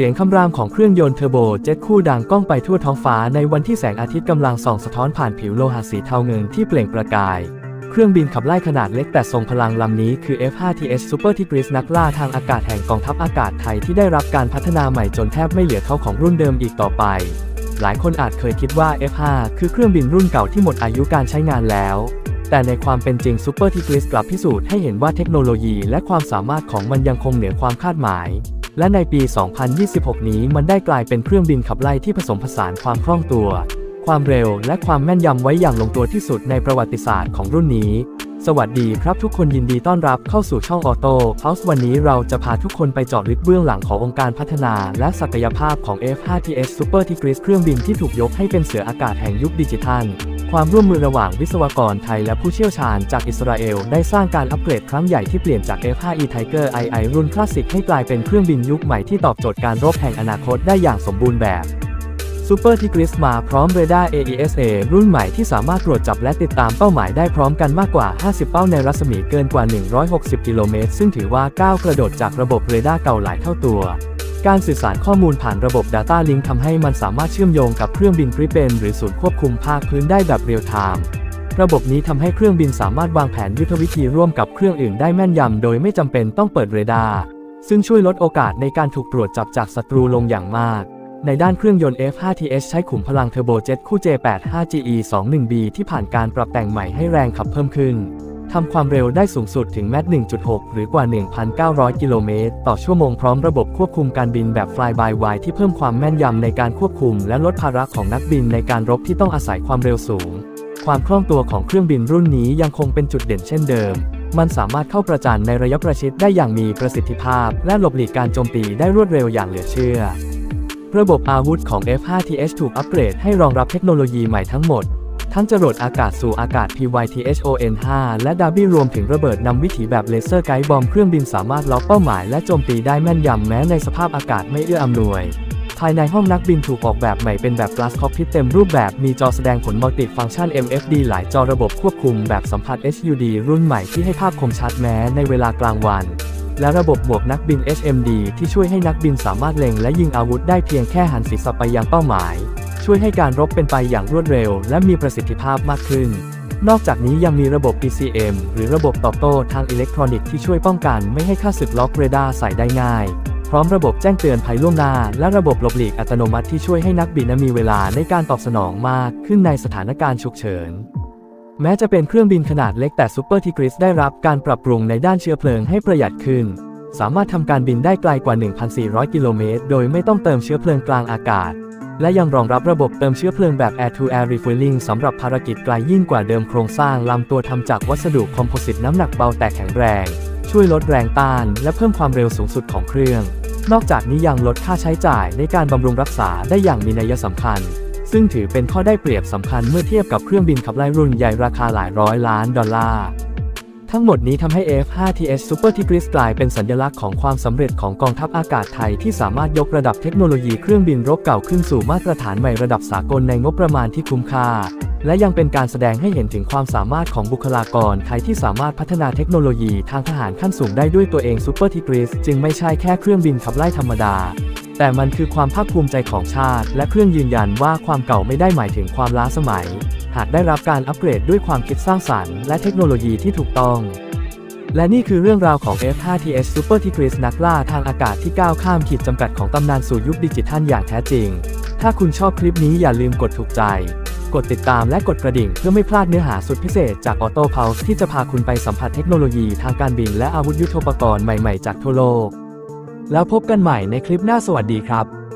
เสียงคำรามของเครื่องยนต์เทอร์โบเจ็ตคู่ดังก้องไปทั่วท้องฟ้าในวันที่แสงอาทิตย์กำลังส่องสะท้อนผ่านผิวโลหะสีเทาเงินที่เปล่งประกาย เครื่องบินขับไล่ขนาดเล็กแต่ทรงพลังลำนี้คือ F5TS Super Tigris นักล่าทางอากาศแห่งกองทัพอากาศไทยที่ได้รับการพัฒนาใหม่จนแทบไม่เหลือเท่าของรุ่นเดิมอีกต่อไป หลายคนอาจเคยคิดว่า F5 คือเครื่องบินรุ่นเก่าที่หมดอายุการใช้งานแล้วแต่ในความเป็นจริง Super Tigris กลับพิสูจน์ให้เห็นว่าเทคโนโลยีและความสามารถของมันยังคงเหนือความคาดหมาย และในปี 2026 นี้มันได้กลายเป็นเครื่องบินขับไล่ที่ผสมผสานความคล่องตัว ความเร็วและความแม่นยำไว้อย่างลงตัวที่สุดในประวัติศาสตร์ของรุ่นนี้ สวัสดีครับทุกคนยินดีต้อนรับเข้าสู่ช่องออโต้เ u าส์วันนี้เราจะพาทุกคนไปเจาะลึกเบื้องหลังขององค์การพัฒนาและศักยภาพของ F5TS Super Tigris เครื่องบินที่ถูกยกให้เป็นเสืออากาศแห่งยุคดิจิทัล ความร่วมมือระหว่างวิศวกรไทยและผู้เชี่ยวชาญจากอิสราเอล ได้สร้างการอัปเกรดครั้งใหญ่ที่เปลี่ยนจาก F5E Tiger II รุ่นคลาสสิกให้กลายเป็นเครื่องบินยุคใหม่ที่ตอบโจทย์การรบแห่งอนาคตได้อย่างสมบูรณ์แบบ Super Tigris มาพร้อมเรดาร์ AESA รุ่นใหม่ที่สามารถตรวจจับและติดตามเป้าหมายได้พร้อมกันมากกว่า 50 เป้าในรัศมีเกินกว่า 160 กิโลเมตร ซึ่งถือว่าก้าวกระโดดจากระบบเรดาร์เก่าหลายเท่าตัว การสื่อสารข้อมูลผ่านระบบ Data Link ทำให้มันสามารถเชื่อมโยงกับเครื่องบินกริเปนหรือศูนย์ควบคุมภาคพื้นได้แบบเรียลไทม์ระบบนี้ทำให้เครื่องบินสามารถวางแผนยุทธวิธีร่วมกับเครื่องอื่นได้แม่นยำโดยไม่จำเป็นต้องเปิดเรดาร์ ซึ่งช่วยลดโอกาสในการถูกตรวจจับจากศัตรูลงอย่างมาก ในด้านเครื่องยนต์ F5TS ใช้ขุมพลังเทอร์โบเจ็ตคู่ J85GE 21B ที่ผ่านการปรับแต่งใหม่ให้แรงขับเพิ่มขึ้น ทำความเร็วได้สูงสุดถึงแมต1.6 หรือกว่า 1,900 กิโลเมตรต่อชั่วโมงพร้อมระบบควบคุมการบินแบบ Fly by Wire ที่เพิ่มความแม่นยำในการควบคุมและลดภาระของนักบินในการรบที่ต้องอาศัยความเร็วสูง ความคล่องตัวของเครื่องบินรุ่นนี้ยังคงเป็นจุดเด่นเช่นเดิม มันสามารถเข้าประจันในระยะประชิดได้อย่างมีประสิทธิภาพ และหลบหลีกการโจมตีได้รวดเร็วอย่างเหลือเชื่อ ระบบอาวุธของ F5TH ถูกอัปเกรดให้รองรับเทคโนโลยีใหม่ทั้งหมด ทั้งจรวดอากาศสู่อากาศ PYTHON5 และดาบี้รวมถึงระเบิดนำวิถีแบบเลเซอร์ไกด์บอมเครื่องบินสามารถล็อกเป้าหมายและโจมตีได้แม่นยำแม้ในสภาพอากาศไม่เอื้ออำนวยภายในห้องนักบินถูกออกแบบใหม่เป็นแบบ Glass Cockpit เต็มรูปแบบ มีจอแสดงผลมัลติฟังก์ชัน MFD หลายจอระบบควบคุมแบบสัมผัส HUD รุ่นใหม่ที่ให้ภาพคมชัดแม้ในเวลากลางวัน และระบบหมวกนักบิน HMD ที่ช่วยให้นักบินสามารถเล็งและยิงอาวุธได้เพียงแค่หันศีรษะไปยังเป้าหมาย ช่วยให้การรบเป็นไปอย่างรวดเร็ว และมีประสิทธิภาพมากขึ้น นอกจากนี้ยังมีระบบ PCM หรือระบบตอบโต้ทางอิเล็กทรอนิกส์ที่ช่วยป้องกันไม่ให้ค่าศึกล็อกเรดาร์ใส่ได้ง่าย พร้อมระบบแจ้งเตือนภัยล่วงหน้า และระบบหลบหลีกอัตโนมัติที่ช่วยให้นักบินมีเวลาในการตอบสนองมากขึ้นในสถานการณ์ฉุกเฉินแม้จะเป็นเครื่องบินขนาดเล็กแต่ Super Tigris ได้รับการปรับปรุงในด้านเชื้อเพลิงให้ประหยัดขึ้น สามารถทำการบินได้ไกลกว่า 1,400 กิโลเมตร โดยไม่ต้องเติมเชื้อเพลิงกลางอากาศ และยังรองรับระบบเติมเชื้อเพลิงแบบ Air to Air Refueling สำหรับภารกิจไกลยิ่งกว่าเดิมโครงสร้างลำตัวทำจากวัสดุคอมโพสิตน้ำหนักเบาแต่แข็งแรง ช่วยลดแรงต้าน และเพิ่มความเร็วสูงสุดของเครื่อง นอกจากนี้ยังลดค่าใช้จ่ายในการบำรุงรักษาได้อย่างมีนัยสำคัญ ซึ่งถือเป็นข้อได้เปรียบสำคัญเมื่อเทียบกับเครื่องบินขับไล่รุ่นใหญ่ราคาหลายร้อยล้านดอลลาร์ ทั้งหมดนี้ทำให้ F5TS Super Tigris กลายเป็นสัญลักษณ์ของความสำเร็จของกองทัพอากาศไทยที่สามารถยกระดับเทคโนโลยีเครื่องบินรบเก่าขึ้นสู่มาตรฐานใหม่ระดับสากลในงบประมาณที่คุ้มค่า และยังเป็นการแสดงให้เห็นถึงความสามารถของบุคลากรไทยที่สามารถพัฒนาเทคโนโลยีทางทหารขั้นสูงได้ด้วยตัวเอง Super Tigris จึงไม่ใช่แค่เครื่องบินขับไล่ธรรมดา แต่มันคือความภาคภูมิใจของชาติ และเครื่องยืนยันว่าความเก่าไม่ได้หมายถึงความล้าสมัย หากได้รับการอัปเกรดด้วยความคิดสร้างสรรค์และเทคโนโลยีที่ถูกต้อง และนี่คือเรื่องราวของ F5TS Super Tigris นักล่าทางอากาศที่ก้าวข้ามขีดจำกัดของตำนานสู่ยุคดิจิทัลอย่างแท้จริง ถ้าคุณชอบคลิปนี้อย่าลืมกดถูกใจ กดติดตามและกดกระดิ่งเพื่อไม่พลาดเนื้อหาสุดพิเศษจาก Auto Pulse ที่จะพาคุณไปสัมผัสเทคโนโลยีทางการบินและอาวุธยุทโธปกรณ์ใหม่ๆจากทั่วโลก แล้วพบกันใหม่ในคลิปหน้าสวัสดีครับ